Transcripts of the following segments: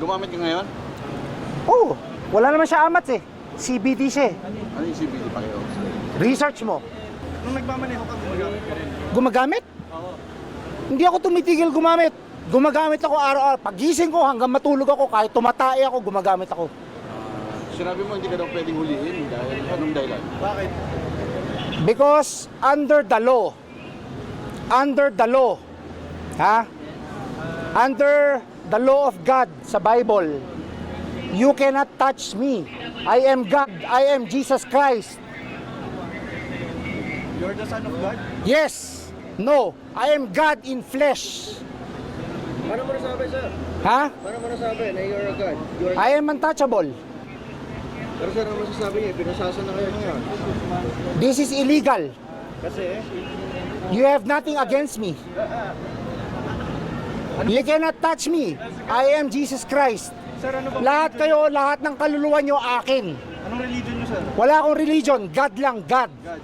Gumamit ka ngayon? Oh, wala naman siya amats eh. CBD siya eh. Ano yung CBD pa kayo? Research mo. Nung nagmamaneho ka, gumagamit ka rin. Gumagamit? Oo. Hindi ako tumitigil gumamit. Gumagamit ako araw-araw. Pagising ko hanggang matulog ako, kahit tumatay ako, gumagamit ako. Sinabi mo hindi ka daw pwedeng huliin dahil anong dahilan? Bakit? Because under the law, under the law, ha? Under the law of God sa Bible, you cannot touch me. I am God. I am Jesus Christ. You're the son of God? Yes. No. I am God in flesh. Paano mo nasabi, sir? Ha? Paano mo nasabi na you're a God? You're... I am untouchable. Pero sir, ano masasabi niya? Pinasasa na kayo ngayon. This is illegal. Kasi, You have nothing against me. You cannot touch me. I am Jesus Christ. sir, ano ba? Lahat kayo, lahat ng kaluluwa nyo akin. Anong religion niyo, sir? Wala akong religion. God lang, God. God.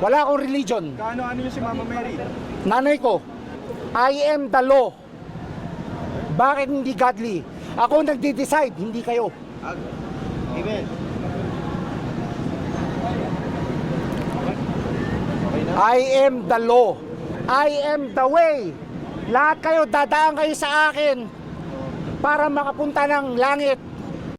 Wala akong religion. Kaano-ano niyo si Mama Mary? Nanay ko, I am the law. Bakit hindi godly? Ako nagde-decide, hindi kayo. Amen. I am the law. I am the way. Lahat kayo, dadaan kayo sa akin para makapunta ng langit.